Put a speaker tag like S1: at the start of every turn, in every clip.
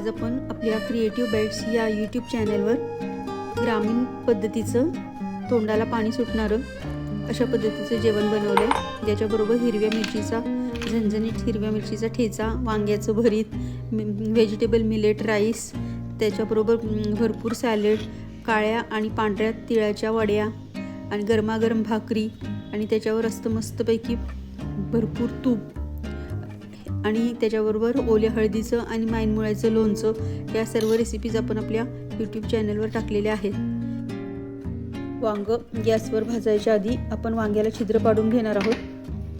S1: आज आपण आपल्या क्रिएटिव्ह बाईट्स या यूट्यूब चॅनलवर ग्रामीण पद्धतीचं तोंडाला पाणी सुटणारं अशा पद्धतीचं जेवण बनवलं आहे ज्याच्याबरोबर हिरव्या मिरचीचा झणझणीत हिरव्या मिरचीचा ठेचा वांग्याचं भरीत व्हेजिटेबल मिलेट राईस त्याच्याबरोबर भरपूर सॅलेड काळ्या आणि पांढऱ्या तिळाच्या वड्या आणि गरमागरम भाकरी आणि त्याच्यावर असतं मस्तपैकी भरपूर तूप. आणि त्याच्याबरोबर ओल्या हळदीचं आणि माईनमुळ्याचं लोणचं या सर्व रेसिपीज आपण आपल्या यूट्यूब चॅनलवर टाकलेल्या आहेत. वांग गॅसवर भाजायच्या आधी आपण वांग्याला छिद्र पाडून घेणार आहोत.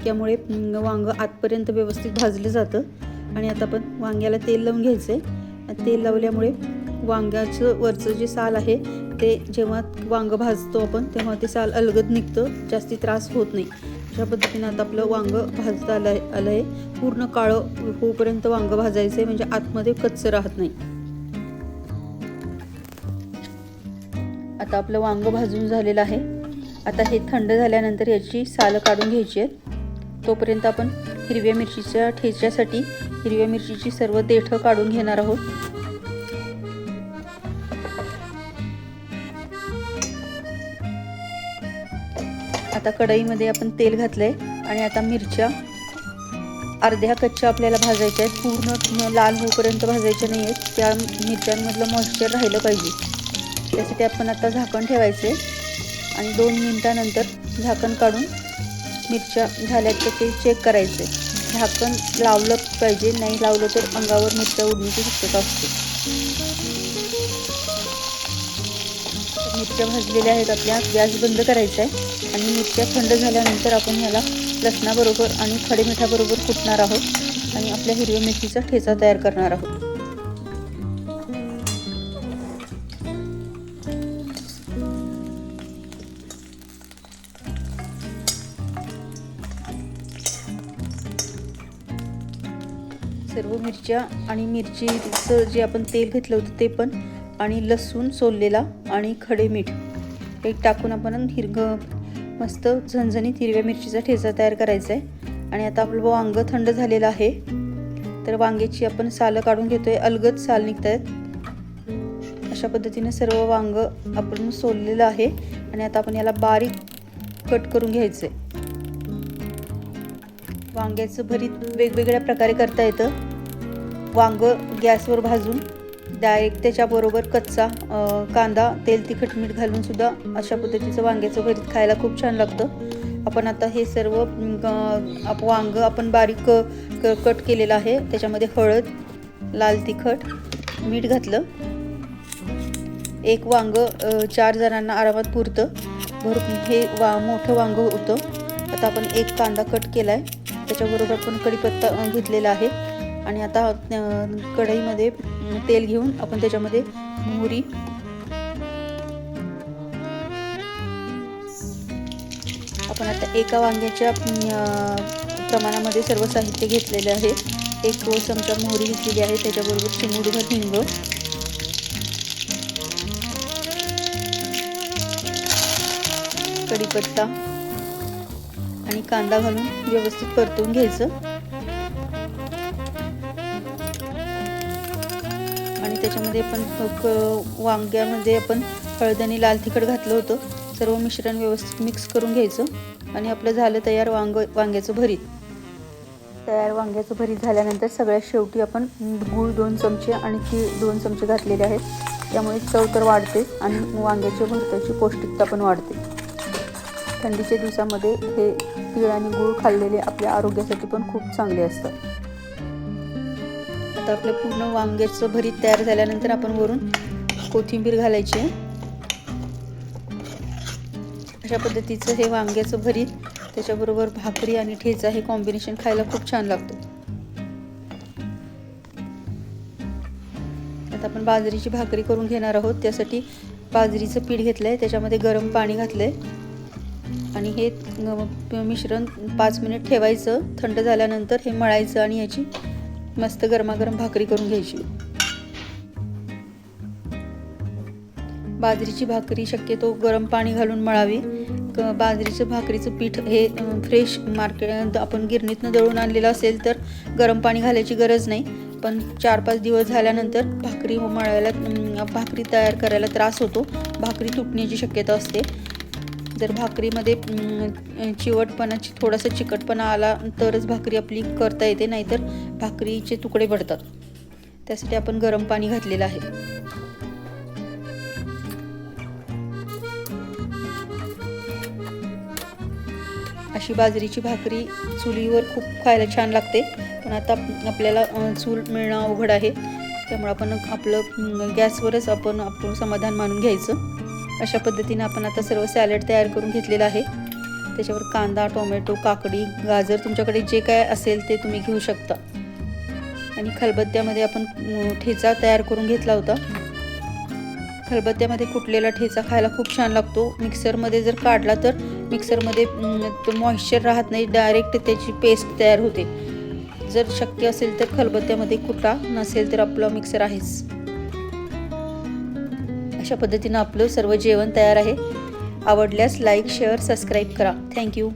S1: त्यामुळे वांग आतपर्यंत व्यवस्थित भाजलं जातं. आणि आता आपण वांग्याला तेल लावून घ्यायचं आहे तेल लावल्यामुळे वांग्याचं वरचं जे साल आहे ते जेव्हा वांग भाजतो आपण तेव्हा ते साल अलगद निघतं. जास्ती त्रास होत नाही. अशा पद्धतीनं आता आपलं वांग भाजता आलं आहे आलं आहे पूर्ण काळं होऊपर्यंत वांग भाजायचं आहे म्हणजे आतमध्ये कच्चं राहत नाही. आता आपलं वांग भाजून झालेलं आहे. आता हे थंड झाल्यानंतर याची सालं काढून घ्यायची आहेत. तोपर्यंत आपण हिरव्या मिरचीच्या ठेच्यासाठी हिरव्या मिरचीची सर्व देठं काढून घेणार आहोत. आता कढईमध्ये आपण तेल घातलंय आणि आता मिरच्या. अर्ध्या कच्च्या आपल्याला भाजायच्या आहेत. पूर्ण लाल होऊपर्यंत भाजायच्या नाही आहेत. त्या मिरच्यांमधलं मॉइश्चर राहिलं पाहिजे. त्यासाठी आपण आता झाकण ठेवायचे आणि दोन मिनटानंतर झाकण काढून मिरच्या झाल्यात तर ते चेक करायचे झाकण लावलं पाहिजे. नाही लावलं तर अंगावर मिरच्या उडण्याची शक्यता असते. मिरच्या भाजलेल्या आहेत आपल्या. गॅस बंद करायचा आहे आणि मिरच्या थंड झाल्यानंतर आपण ह्याला लसणाबरोबर आणि खडे मिठाबरोबर कुटणार आहोत. आणि आपल्या हिरव्या मिरचीचा ठेचा तयार करणार आहोत. सर्व मिरच्या आणि मिरचीचं जे आपण तेल घेतलं होतं ते पण आणि लसूण सोललेला आणि खडे मीठ. हे टाकून आपण हिरग मस्त झणझणीत हिरव्या मिरचीचा ठेचा तयार करायचा आहे. आणि आता आपलं वांग थंड झालेलं आहे. तर वांग्याची आपण सालं काढून घेतोय. अलगद साल निघत आहेत अशा पद्धतीने सर्व वांग आपण सोललेलं आहे. आणि आता आपण याला बारीक कट करून घ्यायचं आहे. वांग्याचं भरीत वेगवेगळ्या प्रकारे करता येतं. वांग गॅसवर भाजून डायरेक्ट त्याच्याबरोबर कच्चा कांदा तेल तिखट मीठ घालून सुद्धा अशा पद्धतीचं वांग्याचं भरीत खायला खूप छान लागतं. आपण आता हे सर्व आप वांग आपण बारीक क- कट केलेलं आहे. त्याच्यामध्ये हळद लाल तिखट मीठ घातलं. एक वांग चार जणांना आरामात पुरतं. भरपूर हे वा मोठं वांग होतं. आता आपण एक कांदा कट केला आहे त्याच्याबरोबर आपण कढीपत्ता घेतलेला आहे. आणि आता कढईमध्ये तेल घेऊन आपण त्याच्यामध्ये मोहरी. आपण आता एका वांग्याच्या प्रमाणामध्ये सर्व साहित्य घेतलेले आहे. एक चमचा मोहरी घेतलेली आहे त्याच्याबरोबर चिमुडभर हिंग. कढीपत्ता आणि कांदा घालून व्यवस्थित परतून घ्यायचं. त्याच्यामध्ये पण क- वांग्यामध्ये म्हणजे आपण हळद आणि लाल तिखट घातलं होतं. सर्व मिश्रण व्यवस्थित मिक्स करून घ्यायचं आणि आपलं झालं तयार वांग वांग्याचं भरीत. तयार वांग्याचं भरीत झाल्यानंतर सगळ्यात शेवटी आपण गूळ दोन चमचे आणि तीळ दोन चमचे घातलेले आहेत. त्यामुळे चव तर वाढते आणि वांग्याच्या भरताची पौष्टिकता पण वाढते. थंडीच्या दिवसामध्ये हे तीळ आणि गूळ खाल्लेले आपल्या आरोग्यासाठी पण खूप चांगले असतात. आता आपलं पूर्ण वांग्याचं भरीत तयार झाल्यानंतर आपण वरून कोथिंबीर घालायची अशा पद्धतीचं हे वांग्याचं भरीत त्याच्याबरोबर भाकरी आणि ठेचा हे कॉम्बिनेशन खायला खूप छान लागतं. आता आपण बाजरीची भाकरी करून घेणार आहोत. त्यासाठी बाजरीचं पीठ घेतलं आहे त्याच्यामध्ये गरम पाणी घातलं आहे आणि हे मिश्रण पाच मिनिट ठेवायचं. थंड झाल्यानंतर हे मळायचं आणि याची मस्त गरमागरम भाकरी करून घ्यायची. बाजरीची भाकरी शक्यतो गरम पाणी घालून मळावी. बाजरीचं भाकरीचं पीठ हे फ्रेश मार्केट आपण गिरणीतनं दळून आणलेलं असेल तर गरम पाणी घालायची गरज नाही. पण चार पाच दिवस झाल्यानंतर भाकरी मळायला भाकरी तयार करायला त्रास होतो. भाकरी तुटण्याची शक्यता असते. जर भाकरीमध्ये चिवटपणाची थोडासा चिकटपणा आला तरच भाकरी आपली करता येते नाहीतर भाकरीचे तुकडे पडतात त्यासाठी आपण गरम पाणी घातलेलं आहे. अशी बाजरीची भाकरी चुलीवर खूप खायला छान लागते पण आता आपल्याला चूल मिळणं अवघड आहे. त्यामुळे आपण आपलं गॅसवरच आपण आपण समाधान मानून घ्यायचं. अशा पद्धतीने आपण आता सर्व सॅलड तयार करून घेतलेलं आहे. त्याच्यावर कांदा टोमॅटो काकडी गाजर तुमच्याकडे जे काय असेल ते तुम्ही घेऊ शकता. आणि खलबत्त्यामध्ये आपण ठेचा तयार करून घेतला होता. खलबत्त्यामध्ये कुटलेला ठेचा खायला खूप छान लागतो. मिक्सरमध्ये जर काढला तर मिक्सरमध्ये तो मॉइश्चर राहत नाही. डायरेक्ट त्याची पेस्ट तयार होते. जर शक्य असेल तर खलबत्त्यामध्ये कुटा नसेल तर आपलं मिक्सर आहेच. अशा पद्धतीनं आपलं सर्व जेवण तयार आहे. आवडल्यास लाईक शेअर सबस्क्राईब करा. Thank you